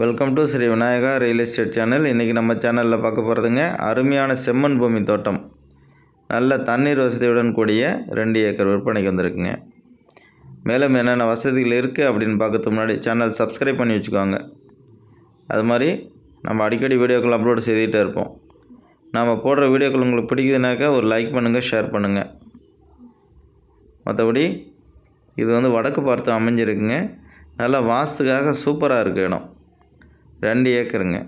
Welcome to Shri Vinayaka real estate channel இன்றைக்கி நம்ம சேனலில் பார்க்க போகிறதுங்க அருமையான செம்மண் பூமி தோட்டம். நல்ல தண்ணீர் வசதியுடன் கூடிய ரெண்டு ஏக்கர் விற்பனைக்கு வந்திருக்குங்க. மேலும் என்னென்ன வசதிகள் இருக்குது அப்படின்னு பார்க்கறதுக்கு முன்னாடி சேனல் சப்ஸ்கிரைப் பண்ணி வச்சுக்கோங்க. அது மாதிரி நம்ம அடிக்கடி வீடியோக்கள் அப்லோட் செய்துகிட்டே இருப்போம். நாம் போடுற வீடியோக்கள் உங்களுக்கு பிடிக்குதுனாக்கா ஒரு லைக் பண்ணுங்கள் ஷேர் பண்ணுங்கள் மற்றபடி இது வந்து வடக்கு பார்த்து அமைஞ்சிருக்குங்க. நல்லா வாஸ்துக்காக சூப்பராக இருக்குது இடம். ரெண்டு ஏக்கருங்க.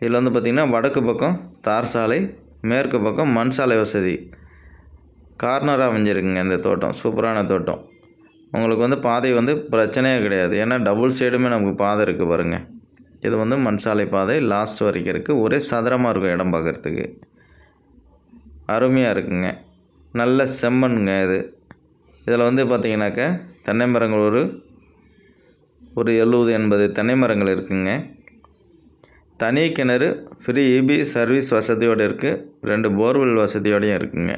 இதில் வந்து பார்த்திங்கன்னா வடக்கு பக்கம் தார் சாலை மேற்கு பக்கம் மண் சாலை வசதி. கார்னராக அமைஞ்சிருக்குங்க இந்த தோட்டம் சூப்பரான தோட்டம். உங்களுக்கு வந்து பாதை வந்து பிரச்சனையே கிடையாது. ஏன்னா டபுள் சைடுமே நமக்கு பாதை இருக்குது பாருங்கள் இது வந்து மண் சாலை பாதை லாஸ்ட் வரைக்கும் இருக்குது ஒரே சதுரமாக இருக்கும் இடம் பார்க்குறதுக்கு. அருமையாக இருக்குங்க. நல்ல செம்மண்ங்க இது. இதில் வந்து பார்த்திங்கனாக்கா தென்னைமரங்களூர் ஒரு ஒரு எழுபது எண்பது தென்னை மரங்கள் இருக்குங்க. தனி கிணறு ஃப்ரீ இபி சர்வீஸ் வசதியோடு இருக்குது ரெண்டு போர்வெல் வசதியோடையும் இருக்குங்க.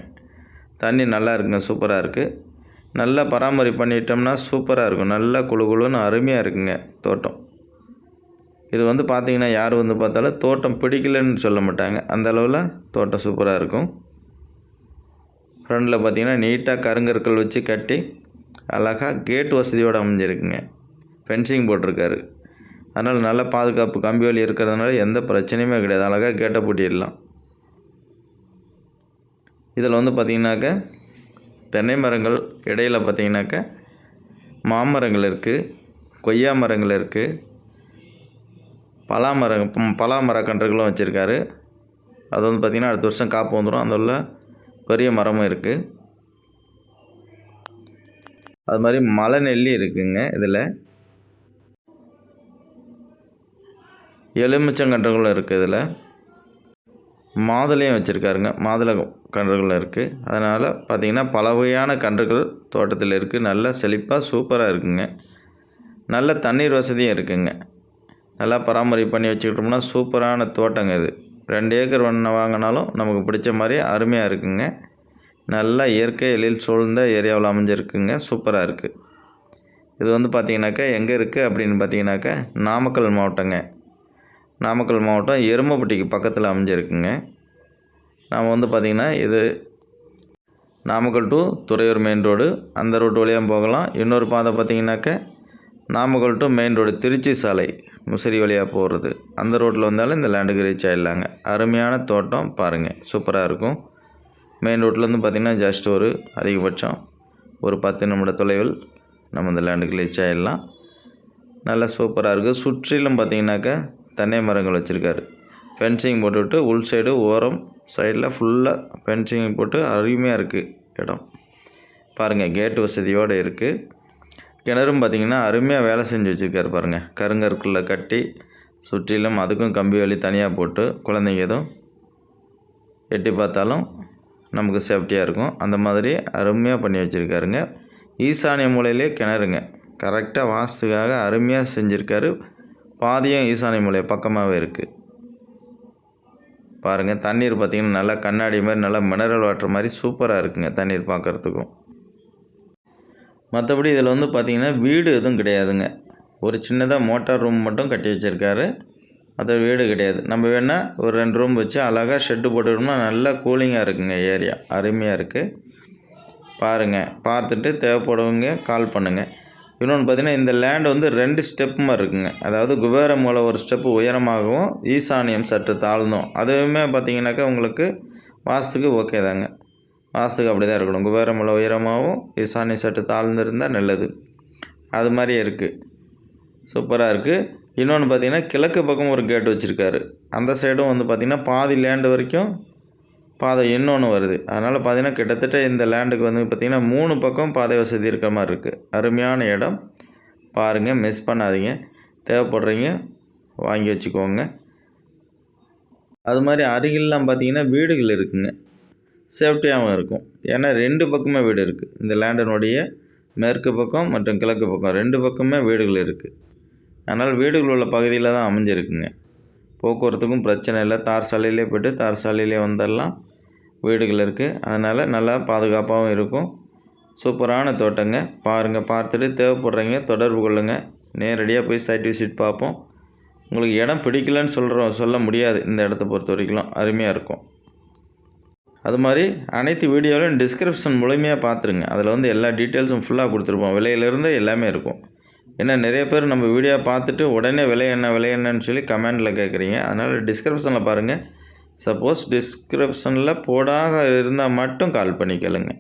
தண்ணி நல்லா இருக்குங்க சூப்பராக இருக்குது நல்லா பராமரிப்பு பண்ணிட்டோம்னா சூப்பராக இருக்கும். நல்லா குளு குளுன்னு அருமையாக இருக்குங்க தோட்டம். இது வந்து பார்த்திங்கன்னா யார் வந்து பார்த்தாலும் தோட்டம் பிடிக்கலன்னு சொல்ல மாட்டாங்க. அந்த அளவில் தோட்டம் சூப்பராக இருக்கும். ஃப்ரண்டில் பார்த்தீங்கன்னா நீட்டாக கருங்கற்கள் வச்சு கட்டி அழகாக கேட் வசதியோடு அமைஞ்சிருக்குங்க. ஃபென்சிங் போட்டிருக்காரு. அதனால் நல்ல பாதுகாப்பு கம்பி வேலி இருக்கிறதுனால எந்த பிரச்சனையுமே கிடையாது. அழகாக கேட்டை பூட்டிடலாம் இதில் வந்து பார்த்திங்கனாக்க தென்னை மரங்கள் இடையில் பார்த்திங்கனாக்க மாமரங்கள் இருக்குது கொய்யா மரங்கள் இருக்குது பலா மரம் பலா மரக்கன்றுகளும் வச்சுருக்காரு. அது வந்து பார்த்திங்கன்னா அடுத்த வருஷம் காப்பு வந்துடும் அந்த உள்ள பெரிய மரமும் இருக்குது அது மாதிரி மலை நெல்லி இருக்குதுங்க இதில். எலுமிச்சங்கன்றுகளும் இருக்குது இதில். மாதுளையும் வச்சுருக்காருங்க. மாதுளை கன்றுகள் இருக்குது அதனால் பார்த்திங்கன்னா பல வகையான கன்றுகள் தோட்டத்தில் இருக்குது நல்லா செழிப்பாக சூப்பராக இருக்குங்க. நல்ல தண்ணீர் வசதியும் இருக்குங்க. நல்லா பராமரிப்பு பண்ணி வச்சுக்கிட்டோம்னா சூப்பரான தோட்டங்க இது. ரெண்டு ஏக்கர் ஒன்று வாங்கினாலும் நமக்கு பிடிச்ச மாதிரி அருமையாக இருக்குங்க. நல்லா இயற்கை எழில் சூழ்ந்த ஏரியாவில் அமைஞ்சிருக்குங்க. சூப்பராக இருக்குது இது வந்து பார்த்திங்கனாக்கா எங்கே இருக்குது அப்படின்னு பார்த்திங்கனாக்கா நாமக்கல் மாவட்டங்க. நாமக்கல் மாவட்டம் எருமப்பட்டிக்கு பக்கத்தில் அமைஞ்சிருக்குங்க. நாம் வந்து பார்த்திங்கன்னா இது Namakkal to Thuraiyur main road அந்த ரோட்டு வழியாக போகலாம். இன்னொரு பாதை பார்த்திங்கனாக்க Namakkal to main road Trichy சாலை முசிறி வழியாக போகிறது அந்த ரோட்டில் வந்தாலும் இந்த லேண்டுக்கு ரீச் ஆகிடலாங்க அருமையான தோட்டம் பாருங்கள் சூப்பராக இருக்கும். மெயின் ரோட்லேருந்து பார்த்திங்கன்னா ஜஸ்ட் ஒரு அதிகபட்சம் ஒரு பத்து நிமிட தொலைவில் நம்ம இந்த லேண்டுக்கு ரீச் ஆகிடலாம் நல்லா சூப்பராக இருக்குது சுற்றிலும் பார்த்திங்கனாக்கா தென்னை மரங்கள் வச்சுருக்காரு. ஃபென்சிங் போட்டுவிட்டு உள் சைடு ஓரம் சைடில் ஃபுல்லாக ஃபென்சிங் போட்டு அருமையாக இருக்குது இடம். பாருங்கள் கேட்டு வசதியோடு இருக்குது கிணறும் பார்த்திங்கன்னா அருமையாக வேலை செஞ்சு வச்சுருக்காரு பாருங்கள் கருங்கற்குள்ளே கட்டி சுற்றிலும் அதுக்கும் கம்பி வழி தனியாக போட்டு குழந்தைங்க எதுவும் எட்டி பார்த்தாலும் நமக்கு சேஃப்டியாக இருக்கும். அந்த மாதிரி அருமையாக பண்ணி வச்சுருக்காருங்க. ஈசானிய மூலையிலே கிணறுங்க. கரெக்டாக வாஸ்துக்காக அருமையாக செஞ்சுருக்காரு. பாதியும் ஈசானி மூலை பக்கமாகவே இருக்குது பாருங்கள் தண்ணீர் பார்த்திங்கன்னா நல்லா கண்ணாடி மாதிரி நல்லா மினரல் வாட்டர் மாதிரி சூப்பராக இருக்குங்க தண்ணீர் பார்க்குறதுக்கும் மற்றபடி இதில் வந்து பார்த்திங்கன்னா வீடு எதுவும் கிடையாதுங்க. ஒரு சின்னதாக மோட்டார் ரூம் மட்டும் கட்டி வச்சுருக்காரு. மற்ற வீடு கிடையாது. நம்ம வேணால் ஒரு ரெண்டு ரூம் வச்சு அழகாக ஷெட்டு போட்டுக்கணும்னா நல்லா கூலிங்காக இருக்குங்க ஏரியா அருமையாக இருக்குது பாருங்கள் பார்த்துட்டு தேவைப்படுவங்க கால் பண்ணுங்கள் இன்னொன்று பார்த்தீங்கன்னா இந்த லேண்ட் வந்து ரெண்டு ஸ்டெப் மாதிரி இருக்குங்க. அதாவது குபேர மூலை ஒரு ஸ்டெப்பு உயரமாகவும் ஈசானியம் சற்று தாழ்ந்தும். அதுவுமே பார்த்தீங்கன்னாக்கா உங்களுக்கு வாஸ்துக்கு ஓகே தாங்க. வாஸ்துக்கு அப்படி தான் இருக்கணும். குபேர மூலை உயரமாகவும் ஈசானியம் சற்று தாழ்ந்திருந்தால் நல்லது. அது மாதிரியே இருக்குது சூப்பராக இருக்குது இன்னொன்று பார்த்தீங்கன்னா கிழக்கு பக்கம் ஒரு கேட் வச்சுருக்காரு. அந்த சைடும் வந்து பார்த்திங்கன்னா பாதி லேண்டு வரைக்கும் பாதை இன்னொன்று வருது. அதனால் பார்த்திங்கன்னா கிட்டத்தட்ட இந்த லேண்டுக்கு வந்து பார்த்திங்கன்னா மூணு பக்கம் பாதை வசதி இருக்கிற மாதிரி இருக்குது அருமையான இடம். பாருங்கள் மிஸ் பண்ணாதீங்க. தேவைப்படுறீங்க வாங்கி வச்சுக்கோங்க. அது மாதிரி அருகில்லாம் பார்த்தீங்கன்னா வீடுகள் இருக்குங்க. சேஃப்டியாகவும் இருக்கும். ஏன்னா ரெண்டு பக்கமே வீடு இருக்குது இந்த லேண்டினுடைய மேற்கு பக்கம் மற்றும் கிழக்கு பக்கம் ரெண்டு பக்கமே வீடுகள் இருக்குது அதனால் வீடுகள் உள்ள பகுதியில் தான் அமைஞ்சிருக்குங்க. போக்குவரத்துக்கும் பிரச்சனை இல்லை. தார் சாலையிலே போய்ட்டு தார் சாலையிலே வந்துடலாம். வீடுகள் இருக்குது அதனால் நல்லா பாதுகாப்பாகவும் இருக்கும். சூப்பரான தோட்டங்க. பாருங்கள் பார்த்துட்டு தேவைப்படுறீங்க தொடர்பு கொள்ளுங்கள் நேரடியாக போய் சைட் விசிட் பார்ப்போம். உங்களுக்கு இடம் பிடிக்கலன்னு சொல்கிறோம் சொல்ல முடியாது இந்த இடத்த பொறுத்த வரைக்கும். அருமையாக இருக்கும். அது மாதிரி அனைத்து வீடியோவிலும் டிஸ்கிரிப்ஷன் முழுமையாக பார்த்துருங்க. அதில் வந்து எல்லா டீட்டெயில்ஸும் ஃபுல்லாக கொடுத்துருப்போம். விலையிலேருந்து எல்லாமே இருக்கும். ஏன்னா நிறைய பேர் நம்ம வீடியோ பார்த்துட்டு உடனே விலை என்ன விலை என்னன்னு சொல்லி கமெண்டில் கேட்குறீங்க. அதனால் டிஸ்கிரிப்ஷனில் பாருங்கள் சப்போஸ் டிஸ்கிரிப்ஷனில் போடாக இருந்தால் மட்டும் கால் பண்ணி கேளுங்க.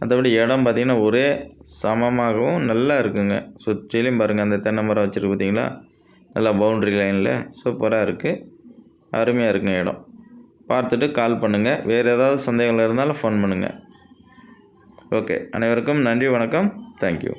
மற்றபடி இடம் பார்த்திங்கன்னா ஒரே சமமாகவும் நல்லா இருக்குங்க. சுற்றிலையும் பாருங்கள் அந்த தென்னை மரம் வச்சுருக்கு பார்த்தீங்களா? நல்லா பவுண்ட்ரி லைனில் சூப்பராக இருக்குது அருமையாக இருக்குங்க இடம். பார்த்துட்டு கால் பண்ணுங்கள் வேறு ஏதாவது சந்தேகங்கள் இருந்தாலும் ஃபோன் பண்ணுங்கள் ஓகே அனைவருக்கும் நன்றி வணக்கம். தேங்க்யூ